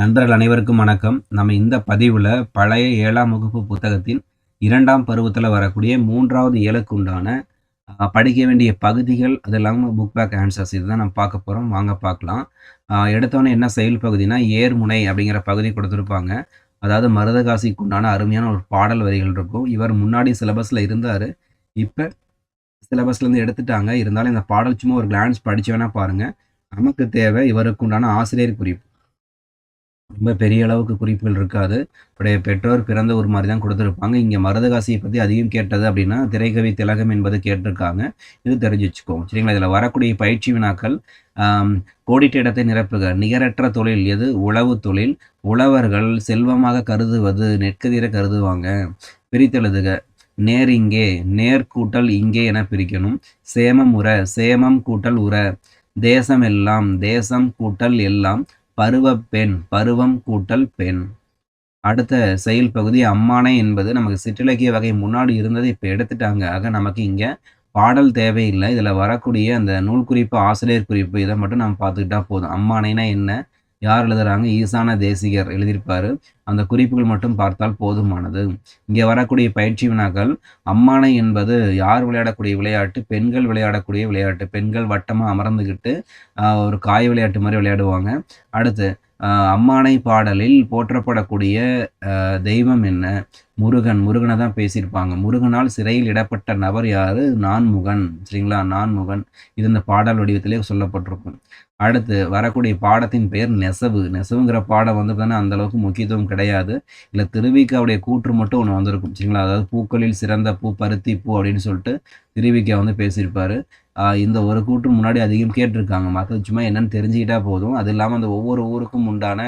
நண்பர்கள் அனைவருக்கும் வணக்கம். நம்ம இந்த பதிவில் பழைய ஏழாம் வகுப்பு புத்தகத்தின் இரண்டாம் பருவத்தில் வரக்கூடிய மூன்றாவது இலக்கு உண்டான படிக்க வேண்டிய பகுதிகள் அது இல்லாமல் புக் பேக் ஆன்சர்ஸ் இதுதான் நம்ம பார்க்க போகிறோம் வாங்க பார்க்கலாம். எடுத்தோன்னே என்ன செயல் பகுதினா ஏர்முனை அப்படிங்கிற பகுதி கொடுத்துருப்பாங்க. அதாவது மருதகாசிக்கு உண்டான அருமையான ஒரு பாடல் வரிகள் இருக்கும். இவர் முன்னாடி சிலபஸில் இருந்தார். இப்போ சிலபஸ்லேருந்து எடுத்துட்டாங்க. இருந்தாலும் இந்த பாடல் சும்மா ஒரு கிளான்ஸ் படிச்சு வேணா பாருங்கள் நமக்கு தேவை இவருக்கு உண்டான ஆசிரியர் குறிப்பு. ரொம்ப பெரிய அளவுக்கு குறிப்புகள் இருக்காது. உடைய பெற்றோர் பிறந்த ஒரு மாதிரி தான் கொடுத்துருப்பாங்க. இங்கே மருதகாசியை பற்றி அதிகம் கேட்டது அப்படின்னா திரைக்கவி திலகம் என்பது கேட்டிருக்காங்க. இது தெரிஞ்சு வச்சுக்கோங்க சரிங்களா? இதில் வரக்கூடிய பயிற்சி வினாக்கள் கோடிட்ட இடத்தை நிரப்புக. நிகரற்ற தொழில் எது? உழவு தொழில். உழவர்கள் செல்வமாக கருதுவது நெற்கதிர கருதுவாங்க. பிரித்தெழுதுக. நேர் இங்கே. நேர் கூட்டல் இங்கே என பிரிக்கணும். சேமம் உர சேமம் கூட்டல் உர தேசம் எல்லாம். தேசம் கூட்டல் எல்லாம். பருவ பெண் பருவம் கூட்டல் பெண். அடுத்த செயல் பகுதி அம்மானை என்பது நமக்கு சிற்றிலக்கிய வகை முன்னாடி இருந்தது இப்போ எடுத்துட்டாங்க. ஆக நமக்கு இங்கே பாடல் தேவையில்லை. இதில் வரக்கூடிய அந்த நூல் குறிப்பு ஆசிரியர் குறிப்பு இதை மட்டும் நம்ம பார்த்துக்கிட்டா போதும். அம்மானைனா என்ன? யார் எழுதுறாங்க? ஈசான தேசிகர் எழுதியிருப்பாரு. அந்த குறிப்புகள் மட்டும் பார்த்தால் போதுமானது. இங்கே வரக்கூடிய பயிற்சி வினாக்கள் அம்மானை என்பது யார் விளையாடக்கூடிய விளையாட்டு? பெண்கள் விளையாடக்கூடிய விளையாட்டு. பெண்கள் வட்டமாக அமர்ந்துக்கிட்டு ஒரு காய் விளையாட்டு மாதிரி விளையாடுவாங்க. அடுத்து அம்மானை பாடலில் போற்றப்படக்கூடிய தெய்வம் என்ன? முருகன். முருகனை தான் பேசியிருப்பாங்க. முருகனால் சிறையில் இடப்பட்ட நபர் யார்? நான்முகன். சரிங்களா? நான்முகன். இது இந்த பாடல் வடிவத்திலே சொல்லப்பட்டிருக்கும். அடுத்து வரக்கூடிய பாடத்தின் பெயர் நெசவு. நெசவுங்கிற பாடம் வந்து பார்த்தீங்கன்னா அந்த அளவுக்கு முக்கியத்துவம் கிடையாது. இல்லை திருவிக்காவுடைய கூற்று மட்டும் ஒன்று வந்திருக்கும். சரிங்களா? அதாவது பூக்களில் சிறந்த பூ பருத்தி பூ அப்படின்னு சொல்லிட்டு திருவிக்கா வந்து பேசியிருப்பார். இந்த ஒரு கூற்று முன்னாடி அதிகம் கேட்டிருக்காங்க. மற்ற சும்மா என்னன்னு தெரிஞ்சுக்கிட்டா போதும். அது இல்லாமல் அந்த ஒவ்வொரு ஊருக்கும் உண்டான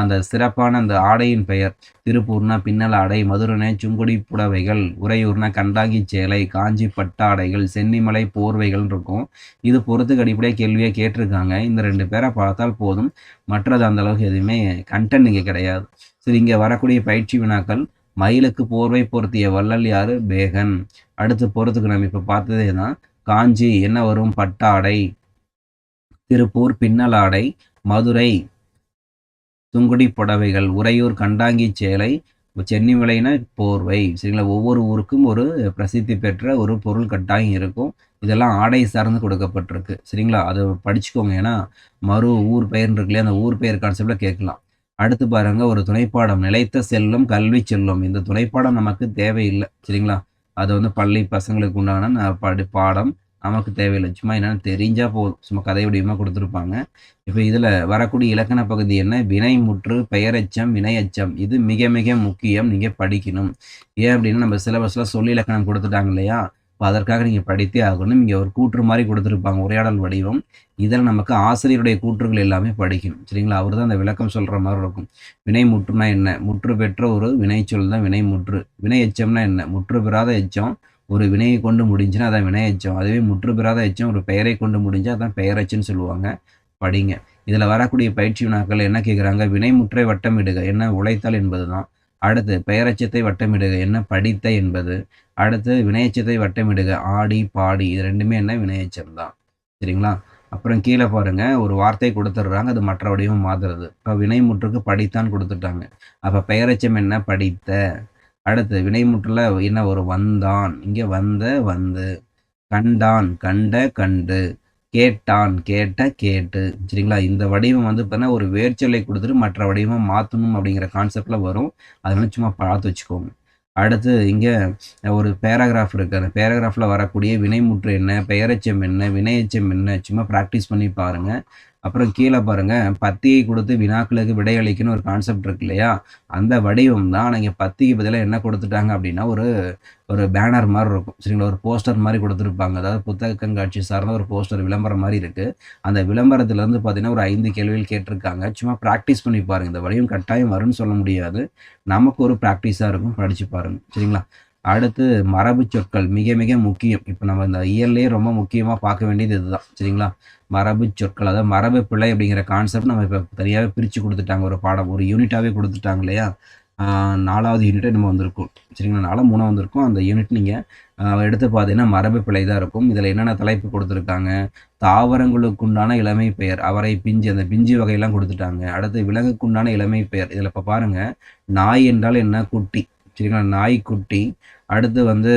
அந்த சிறப்பான அந்த ஆடையின் பெயர். திருப்பூர்னா பின்னல் ஆடை மதுரனை சுங்குடி புடவைகள் உறையூர்னா கண்டாங்கி சேலை காஞ்சி பட்டாடைகள் சென்னிமலை போர்வைகள் இருக்கும். இது பொறுத்துக்கு அடிப்படையாக கேள்வியாக கேட்டிருக்காங்க. இந்த ரெண்டு பேரை பார்த்தால் போதும். மற்றது அந்த அளவுக்கு எதுவுமே கண்டென்ட் இங்கே கிடையாது. சரி இங்கே வரக்கூடிய பயிற்சி வினாக்கள் மயிலுக்கு போர்வை பொருத்திய வள்ளல் யாரு? பேகன். அடுத்து பொறுத்துக்கு நம்ம இப்போ பார்த்ததே தான் காஞ்சி என்ன வரும் பட்டாடை திருப்பூர் பின்னலாடை மதுரை துங்குடி புடவைகள் உறையூர் கண்டாங்கி சேலை சென்னி போர்வை. சரிங்களா? ஒவ்வொரு ஊருக்கும் ஒரு பிரசித்தி பெற்ற ஒரு பொருள் கட்டாயம் இருக்கும். இதெல்லாம் ஆடை சார்ந்து கொடுக்கப்பட்டிருக்கு. சரிங்களா? அதை படிச்சுக்கோங்க. ஏன்னா மறு ஊர் பெயர் இருக்குல்லையா? அந்த ஊர் பெயர் கான்செப்டில் கேட்கலாம். அடுத்து பாருங்கள் ஒரு துணைப்பாடம். நிலைத்த செல்லும் கல்வி செல்லும். இந்த துணைப்பாடம் நமக்கு தேவையில்லை. சரிங்களா? அது வந்து பள்ளி பசங்களுக்கு உண்டான படி பாடம் நமக்கு தேவையில்லை. சும்மா என்னென்னு தெரிஞ்சால் போதும். சும்மா கதை வடிவமாக கொடுத்துருப்பாங்க. இப்போ இதில் வரக்கூடிய இலக்கண பகுதி என்ன? வினை முற்று பெயரெச்சம் வினையச்சம். இது மிக மிக முக்கியம். நீங்கள் படிக்கணும். ஏன் அப்படின்னா நம்ம சிலபஸில் சொல்லி இலக்கணம் கொடுத்துட்டாங்க இல்லையா? அதற்காக நீங்கள் படித்தே ஆகணும். இங்கே ஒரு கூற்று மாதிரி கொடுத்துருப்பாங்க உரையாடல் வடிவம். இதில் நமக்கு ஆசிரியருடைய கூற்றுகள் எல்லாமே படிக்கணும். சரிங்களா? அவர் தான் அந்த விளக்கம் சொல்கிற மாதிரி இருக்கும். வினை முற்றுனா என்ன? முற்று பெற்ற ஒரு வினைச்சொல் தான் வினை முற்று. வினை எச்சம்னா என்ன? முற்று பெறாத எச்சம் ஒரு வினையை கொண்டு முடிஞ்சுன்னா அதான் வினை எச்சம். அதுவே முற்று பெறாத எச்சம் ஒரு பெயரை கொண்டு முடிஞ்சால் அதான் பெயரச்சுன்னு சொல்லுவாங்க படிங்க. இதில் வரக்கூடிய பயிற்சி வினாக்கள் என்ன கேட்குறாங்க? வினைமுற்றை வட்டமிடுக. என்ன உழைத்தல் என்பது தான் அடுத்து பெயரச்சத்தை வட்டமிடுக. என்ன படித்த என்பது. அடுத்து வினையச்சத்தை வட்டமிடுக. ஆடி பாடி இது ரெண்டுமே என்ன? வினையச்சம் தான். சரிங்களா? அப்புறம் கீழே பாருங்கள் ஒரு வார்த்தை கொடுத்துட்றாங்க. அது மற்ற வடிவம் மாத்துறது. இப்போ வினைமுற்றுக்கு படித்தான் கொடுத்துட்டாங்க. அப்போ பெயரச்சம் என்ன? படித்த. அடுத்து வினைமுற்றில் என்ன ஒரு வந்தான். இங்கே வந்த வந்து. கண்டான். கண்ட கண்டு. கேட்டான். கேட்ட கேட்டு. சரிங்களா? இந்த வடிவம் வந்து பார்த்தீங்கன்னா ஒரு வேர்ச்சொல்லை கொடுத்துட்டு மற்ற வடிவம் மாற்றணும் அப்படிங்கிற கான்செப்டில் வரும். அதனால சும்மா பார்த்து வச்சுக்கோங்க. அடுத்து இங்கே ஒரு பேராகிராஃப் இருக்குது அந்த பேராகிராஃபில் வரக்கூடிய வினைமுற்று என்ன பெயரெச்சம் என்ன வினையச்சம் என்ன சும்மா ப்ராக்டிஸ் பண்ணி பாருங்கள் அப்புறம் கீழே பாருங்கள் பத்தியை கொடுத்து வினாக்களுக்கு விடையளிக்கணும் ஒரு கான்செப்ட் இருக்கு இல்லையா? அந்த வடிவம் தான் நீங்கள் பத்திக்கு பதிலாக என்ன கொடுத்துட்டாங்க அப்படின்னா ஒரு ஒரு பேனர் மாதிரி இருக்கும். சரிங்களா? ஒரு போஸ்டர் மாதிரி கொடுத்துருப்பாங்க. அதாவது புத்தக கண்காட்சி சார்ந்த ஒரு போஸ்டர் விளம்பரம் மாதிரி இருக்குது அந்த விளம்பரத்துலேருந்து பார்த்தீங்கன்னா ஒரு ஐந்து கேள்விகள் கேட்டிருக்காங்க. சும்மா ப்ராக்டிஸ் பண்ணி பாருங்கள் இந்த வடிவம் கட்டாயம் வரும்னு சொல்ல முடியாது. நமக்கு ஒரு ப்ராக்டிஸாக இருக்கும். படித்து பாருங்கள் சரிங்களா? அடுத்து மரபு சொற்கள் மிக மிக முக்கியம். இப்போ நம்ம இந்த இயர்லேயே ரொம்ப முக்கியமாக பார்க்க வேண்டியது இதுதான். சரிங்களா? மரபு சொற்கள் அதாவது மரபு பிழை அப்படிங்கிற கான்செப்ட் நம்ம இப்போ தனியாகவே பிரித்து கொடுத்துட்டாங்க. ஒரு பாடம் ஒரு யூனிட்டாகவே கொடுத்துட்டாங்க இல்லையா? நாலாவது யூனிட் நம்ம வந்திருக்கும். சரிங்களா? நாலாம் மூணாக வந்திருக்கும். அந்த யூனிட் நீங்கள் எடுத்து பார்த்தீங்கன்னா மரபு பிழை தான் இருக்கும். இதில் என்னென்ன தலைப்பு கொடுத்துருக்காங்க? தாவரங்களுக்குண்டான இளமை பெயர். அவரை பிஞ்சு அந்த பிஞ்சு வகையெல்லாம் கொடுத்துட்டாங்க. அடுத்து விலங்குக்குண்டான இளமை பெயர். இதில் இப்போ பாருங்கள் நாய் என்றால் என்ன? குட்டி. வச்சுருக்கேன் நாய்க்குட்டி. அடுத்து வந்து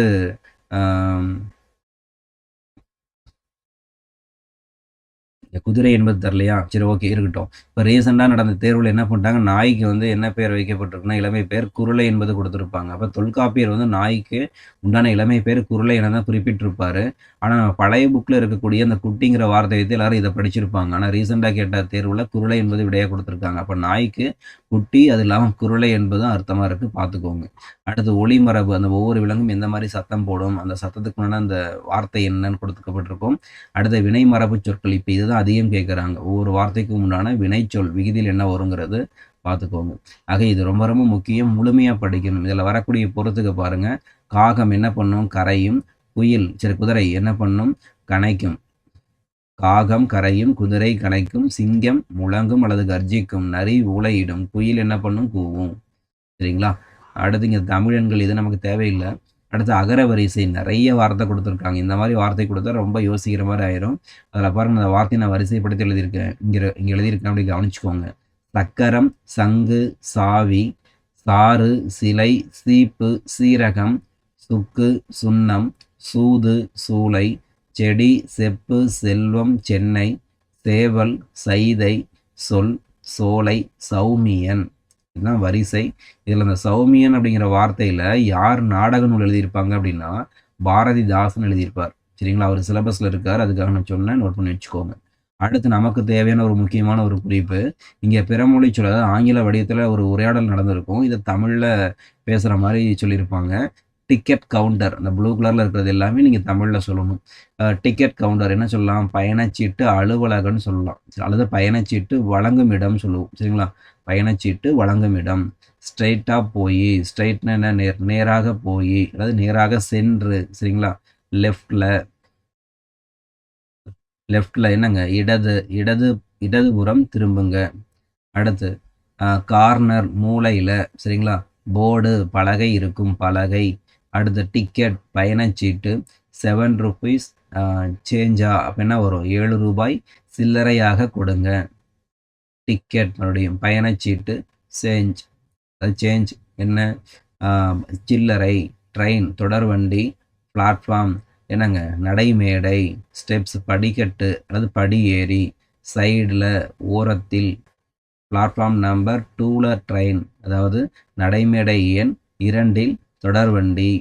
குதிரை என்பது தரலையா? சரி ஓகே இருக்கட்டும். இப்போ ரீசெண்டாக நடந்த தேர்வில் என்ன பண்ணிட்டாங்க? நாய்க்கு வந்து என்ன பேர் வைக்கப்பட்டிருக்குன்னா இளமை பேர் குருளை என்பது கொடுத்துருப்பாங்க. அப்போ தொல்காப்பியர் வந்து நாய்க்கு உண்டான இளமை பேர் குருளை என தான் குறிப்பிட்டிருப்பார். ஆனால் பழைய புக்கில் இருக்கக்கூடிய அந்த குட்டிங்கிற வார்த்தை வைத்து எல்லாரும் இதை படிச்சிருப்பாங்க. ஆனால் ரீசெண்டாக கேட்ட தேர்வில் குருளை என்பது விடையாக கொடுத்துருக்காங்க. அப்போ நாய்க்கு குட்டி அது இல்லாமல் குருளை என்பதும் அர்த்தமாக இருக்குது பார்த்துக்கோங்க. அடுத்து ஒளி மரபு அந்த ஒவ்வொரு விலங்கும் எந்த மாதிரி சத்தம் போடும் அந்த சத்தத்துக்கு முன்னாடி அந்த வார்த்தை என்னன்னு கொடுத்துக்கப்பட்டிருக்கும் அடுத்த வினை மரபு சொற்கள் இப்போ இதுதான் அதையும் கேட்குறாங்க ஒவ்வொரு வார்த்தைக்கும் உண்டான வினைச்சொல் விகிதியில் என்ன வருங்கிறது பார்த்துக்கோங்க. ஆக இது ரொம்ப ரொம்ப முக்கியம். முழுமையாக படிக்கணும். இதில் வரக்கூடிய பொறுத்துக்கு பாருங்கள் காகம் என்ன பண்ணும்? கரையும் குயில் சரி குதிரை என்ன பண்ணும்? கனைக்கும் காகம் கரையும் குதிரை கனைக்கும் சிங்கம் முழங்கும் அல்லது கர்ஜிக்கும். நரி ஊளையிடும். குயில் என்ன பண்ணும்? கூவும். சரிங்களா? அடுத்து இங்கே தமிழன்கள் இது நமக்கு தேவையில்லை. அடுத்து அகர வரிசை நிறைய வார்த்தை கொடுத்துருக்காங்க. இந்த மாதிரி வார்த்தை கொடுத்தா ரொம்ப யோசிக்கிற மாதிரி ஆயிரும். அதில் பாருங்கள் அந்த வார்த்தையை நான் வரிசைப்படுத்தி எழுதியிருக்கேன். இங்கே இங்கே எழுதியிருக்கேன் அப்படி கவனிச்சுக்கோங்க. சக்கரம் சங்கு சாவி சாறு சிலை சீப்பு சீரகம் சுக்கு சுண்ணம் சூது சூளை செடி செப்பு செல்வம் சென்னை சேவல் சைதை சொல் சோலை சௌமியன். இதுதான் வரிசை. இதில் அந்த சௌமியன் அப்படிங்கிற வார்த்தையில் யார் நாடக நூல் எழுதியிருப்பாங்க அப்படின்னா பாரதிதாசன் எழுதியிருப்பார். சரிங்களா? அவர் சிலபஸில் இருக்கார். அதுக்காக நான் சொன்னேன். நோட் பண்ணி வச்சுக்கோங்க. அடுத்து நமக்கு தேவையான ஒரு முக்கியமான ஒரு குறிப்பு. இங்கே பிறமொழி சொல்ல ஆங்கில வடிவத்தில் ஒரு உரையாடல் நடந்திருக்கும். இதை தமிழில் பேசுகிற மாதிரி சொல்லியிருப்பாங்க. Ticket counter. அந்த ப்ளூ கலரில் இருக்கிறது எல்லாமே நீங்கள் தமிழில் சொல்லணும். டிக்கெட் கவுண்டர் என்ன சொல்லலாம்? பயணச்சீட்டு அலுவலகம்னு சொல்லலாம். அல்லது பயணச்சீட்டு வழங்கும் இடம் சொல்லுவோம். சரிங்களா? பயணச்சீட்டு வழங்கும் இடம் ஸ்ட்ரைட்டாக போய் ஸ்ட்ரைட்னா என்ன? நேர் நேராக போய் அதாவது நேராக சென்று சரிங்களா? லெஃப்டில் லெஃப்டில் என்னங்க? இடது இடது இடதுபுறம் திரும்புங்க. அடுத்து கார்னர் மூளையில் சரிங்களா? போர்டு பலகை இருக்கும் பலகை. அடுத்து டிக்கெட் பயணச்சீட்டு செவன் ருபீஸ் சேஞ்சா அப்படின்னா வரும்? ஏழு ரூபாய் சில்லறையாக கொடுங்க. டிக்கெட் மறுபடியும் பயணச்சீட்டு சேஞ்ச் அது சேஞ்ச் என்ன? சில்லறை ட்ரெயின் தொடர்வண்டி பிளாட்ஃபார்ம் என்னங்க? நடைமேடை ஸ்டெப்ஸ் படிக்கட்டு அல்லது படி ஏறி சைடில் ஓரத்தில் பிளாட்ஃபார்ம் நம்பர் டூலர் ட்ரெயின் அதாவது நடைமேடை எண் இரண்டில் தொடர்வண்டி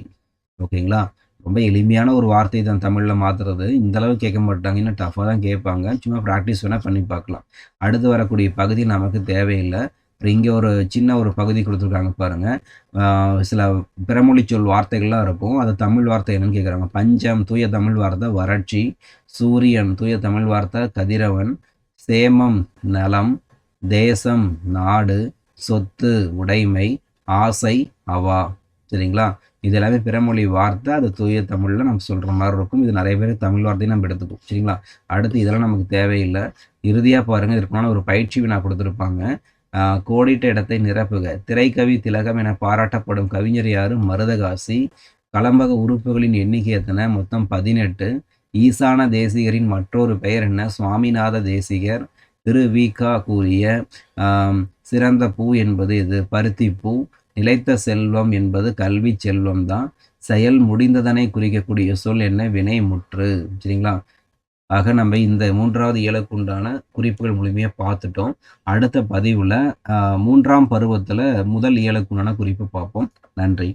ஓகேங்களா? ரொம்ப எளிமையான ஒரு வார்த்தை தான் தமிழில் மாற்றுறது இந்தளவு கேட்க மாட்டாங்க. இன்னும் டஃப்பாக தான் கேட்பாங்க. சும்மா ப்ராக்டிஸ் வேணால் பண்ணி பார்க்கலாம். அடுத்து வரக்கூடிய பகுதி நமக்கு தேவையில்லை. அப்புறம் இங்கே ஒரு சின்ன ஒரு பகுதி கொடுத்துருக்காங்க பாருங்கள் சில பிறமொழி சொல் வார்த்தைகள்லாம் இருக்கும். அது தமிழ் வார்த்தை என்னன்னு கேட்குறாங்க. பஞ்சம் தூய தமிழ் வார்த்தை வறட்சி சூரியன் தூய தமிழ் வார்த்தை கதிரவன் சேமம் நலம் தேசம் நாடு சொத்து உடைமை ஆசை அவா. சரிங்களா இது எல்லாமே பிறமொழி வார்த்தை அது தூய தமிழில் நம்ம சொல்கிற மாதிரி இருக்கும். இது நிறைய பேர் தமிழ் வார்த்தையும் நம்ம எடுத்துப்போம் சரிங்களா? அடுத்து இதெல்லாம் நமக்கு தேவையில்லை. இறுதியாக பாருங்கள் இதற்கான ஒரு பயிற்சி நான் கொடுத்துருப்பாங்க. கோடிட்ட இடத்தை நிரப்புக. திரைக்கவி திலகம் என பாராட்டப்படும் கவிஞர் யாரு? மருதகாசி. கலம்பக உறுப்புகளின் எண்ணிக்கை எத்தனை? மொத்தம் பதினெட்டு. ஈசான தேசிகரின் மற்றொரு பெயர் என்ன? சுவாமிநாத தேசிகர். திரு விகா கூறிய சிறந்த பூ என்பது இது பருத்தி பூ நிலைத்த செல்வம் என்பது கல்வி செல்வம் தான். செயல் முடிந்ததனை குறிக்கக்கூடிய சொல் என்ன? வினை முற்று. சரிங்களா? ஆக நம்ம இந்த மூன்றாவது இலக்குண்டான குறிப்புகள் முழுமையாக பார்த்துட்டோம். அடுத்த பதிவில் மூன்றாம் பருவத்தில் முதல் இலக்குண்டான குறிப்பு பார்ப்போம். நன்றி.